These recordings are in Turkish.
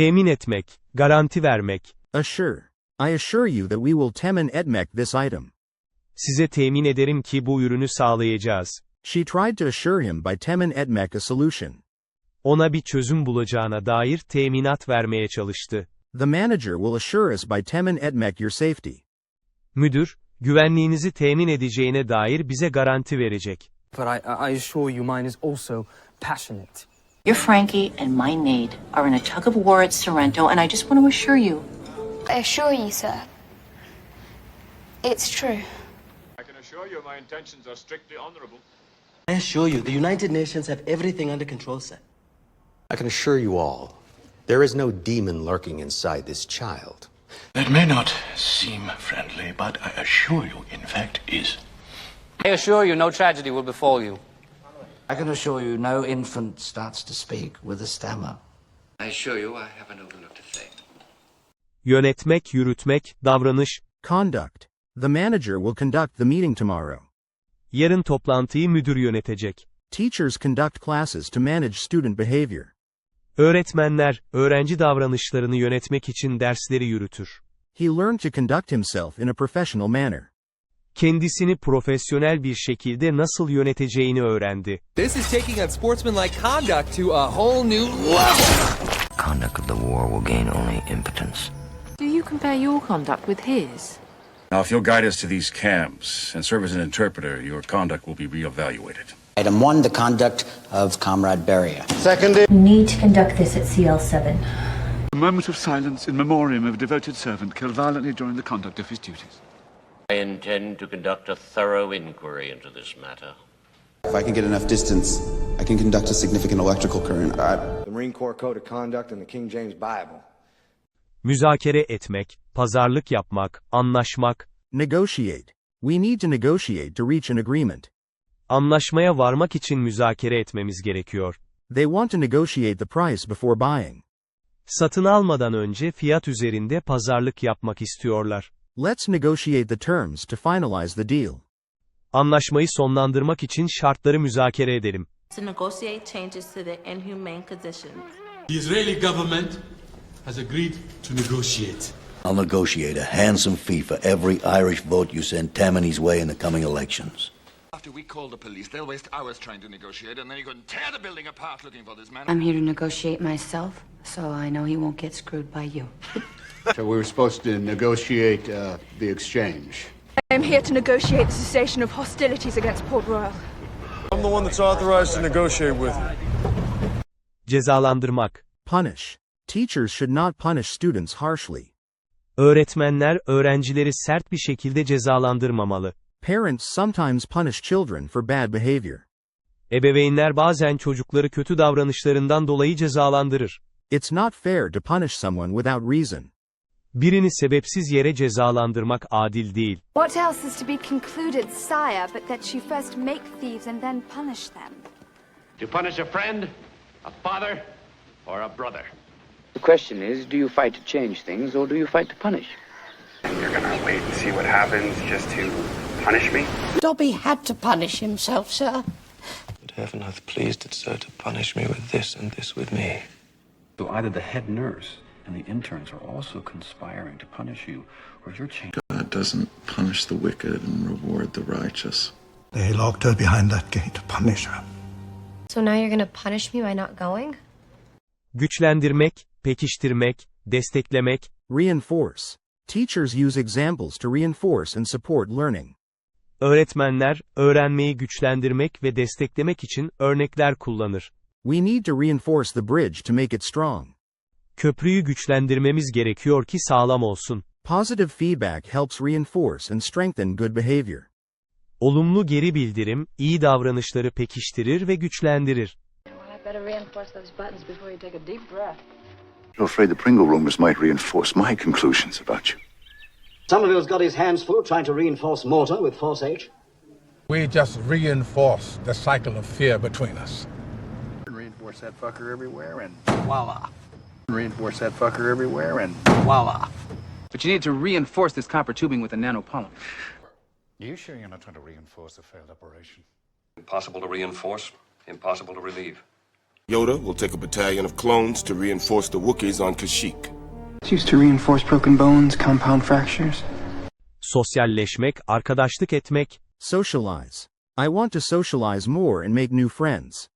Temin etmek, garanti vermek. Assure. I assure you that we will temin etmek this item. Size temin ederim ki bu ürünü sağlayacağız. She tried to assure him by temin etmek a solution. Ona bir çözüm bulacağına dair teminat vermeye çalıştı. The manager will assure us by temin etmek your safety. Müdür, güvenliğinizi temin edeceğine dair bize garanti verecek. But I, I assure you mine is also passionate. Your Frankie and my Nate are in a tug of war at Sorrento, and I just want to assure you I assure you, sir, it's true. I can assure you my intentions are strictly honorable. I assure you, the United Nations have everything under control, sir. I can assure you all, there is no demon lurking inside this child. That may not seem friendly, but I assure you, in fact, is. I assure you no tragedy will befall you. I can assure you no infant starts to speak with a stammer. I assure you I haven't overlooked a thing. Yönetmek, yürütmek, davranış. Conduct. The manager will conduct the meeting tomorrow. Yarın toplantıyı müdür yönetecek. Teachers conduct classes to manage student behavior. Öğretmenler, öğrenci davranışlarını yönetmek için dersleri yürütür. He learned to conduct himself in a professional manner. Kendisini profesyonel bir şekilde nasıl yöneteceğini öğrendi. This is taking unsportsmanlike conduct to a whole new level. Conduct of the war will gain only impotence. Do you compare your conduct with his? Now, if you'll guide us to these camps and serve as an interpreter, your conduct will be reevaluated. Item one, the conduct of Comrade Beria. We need to conduct this at CL7. A moment of silence in memoriam of a devoted servant killed violently during the conduct of his duties. I intend to conduct a thorough inquiry into this matter. If I can get enough distance, I can conduct a significant electrical current. I... The Marine Corps Code of Conduct and the King James Bible. Müzakere etmek, pazarlık yapmak, anlaşmak, Negotiate. We need to negotiate to reach an agreement. anlaşmaya varmak için müzakere etmemiz gerekiyor. They want to negotiate the price before buying. Satın almadan önce fiyat üzerinde pazarlık yapmak istiyorlar. Let's negotiate the terms to finalize the deal. Anlaşmayı sonlandırmak için şartları müzakere edelim. To negotiate changes to the inhumane conditions. The Israeli government has agreed to negotiate. I'll negotiate a handsome fee for every Irish vote you send Tammany's way in the coming elections. After we call the police, they'll waste hours trying to negotiate, and then you can tear the building apart looking for this man. I'm here to negotiate myself, so I know he won't get screwed by you. So we were supposed to negotiate uh, the exchange. I'm here to negotiate the cessation of hostilities against Port Royal. I'm the one that's authorized to negotiate with you. Cezalandırmak. Punish. Teachers should not punish students harshly. Öğretmenler, öğrencileri sert bir şekilde cezalandırmamalı. Parents sometimes punish children for bad behavior. Ebeveynler bazen çocukları kötü davranışlarından dolayı cezalandırır. It's not fair to punish someone without reason. Birini sebepsiz yere cezalandırmak adil değil. What else is to be concluded, sire, but that you first make thieves and then punish them? To punish a friend, a father, or a brother. The question is, do you fight to change things or do you fight to punish? You're gonna wait and see what happens just to punish me? Dobby had to punish himself, sir. But heaven hath pleased it so to punish me with this and this with me. So either the head nurse and the interns are also conspiring to punish you, or you're changing. God doesn't punish the wicked and reward the righteous. They locked her behind that gate to punish her. So now you're gonna punish me by not going? Güçlendirmek, pekiştirmek, desteklemek, Reinforce. Teachers use examples to reinforce and support learning. öğretmenler, öğrenmeyi güçlendirmek ve desteklemek için örnekler kullanır. We need to reinforce the bridge to make it strong. Köprüyü güçlendirmemiz gerekiyor ki sağlam olsun. Positive feedback helps reinforce and strengthen good behavior. Olumlu geri bildirim, iyi davranışları pekiştirir ve güçlendirir. I better reinforce those buttons before you take a deep breath. I'm afraid the Pringle rumors might reinforce my conclusions about you. Somerville's got his hands full trying to reinforce mortar with Force H. We just reinforce the cycle of fear between us. Reinforce that fucker everywhere, and Voila. Reinforce that fucker everywhere, and Voila. But you need to reinforce this copper tubing with a nanopolymer. You sure you're not trying to reinforce a failed operation? Impossible to reinforce, impossible to relieve. Yoda will take a battalion of clones to reinforce the Wookiees on Kashyyyk. It's used to reinforce broken bones, compound fractures. Sosyalleşmek, arkadaşlık etmek, Socialize. I want to socialize more and make new friends.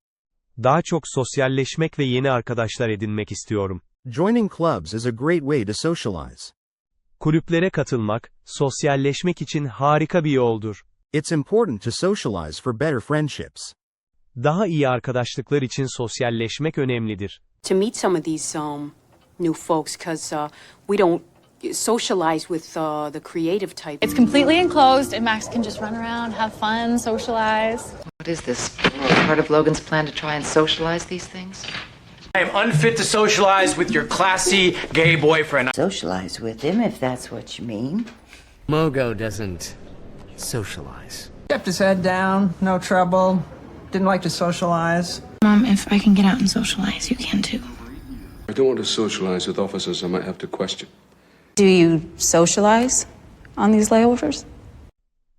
Daha çok sosyalleşmek ve yeni arkadaşlar edinmek istiyorum. Joining clubs is a great way to socialize. Kulüplere katılmak, sosyalleşmek için harika bir yoldur. It's important to socialize for better friendships. Daha iyi arkadaşlıklar için sosyalleşmek önemlidir. to meet some of these um, new folks because uh, we don't socialize with uh, the creative type. It's completely enclosed, and Max can just run around, have fun, socialize. What is this? Part of Logan's plan to try and socialize these things? I am unfit to socialize with your classy gay boyfriend. Socialize with him, if that's what you mean. Mogo doesn't socialize. Kept his head down, no trouble. Didn't like to socialize. Mom, if I can get out and socialize, you can too. I don't want to socialize with officers I might have to question. Do you socialize on these layovers?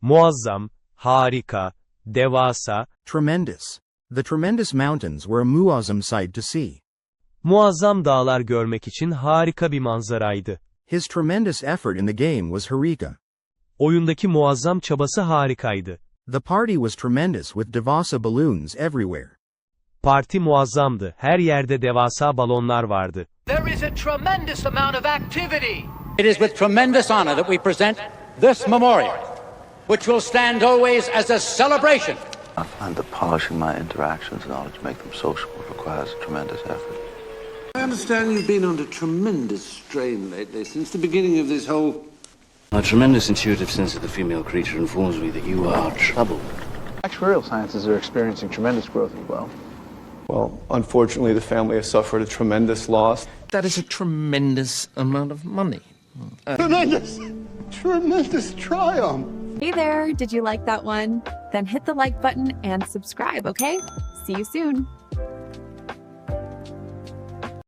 Muazzam, harika, devasa, Tremendous. The tremendous mountains were a muazzam sight to see. muazzam dağlar görmek için harika bir manzaraydı. His tremendous effort in the game was Harika. Oyundaki muazzam çabası harikaydı. The party was tremendous with Devasa balloons everywhere. Parti muazzamdı, her yerde devasa balonlar vardı. There is a tremendous amount of activity. It is with tremendous honor that we present this memorial, which will stand always as a celebration. I find that polishing my interactions in order to make them sociable requires a tremendous effort. I understand you've been under tremendous strain lately, since the beginning of this whole... My tremendous intuitive sense of the female creature informs me that you are troubled. Actuarial sciences are experiencing tremendous growth as well. Well, unfortunately, the family has suffered a tremendous loss. That is a tremendous amount of money. Tremendous! Tremendous triumph! Hey there, did you like that one? Then hit the like button and subscribe, okay? See you soon.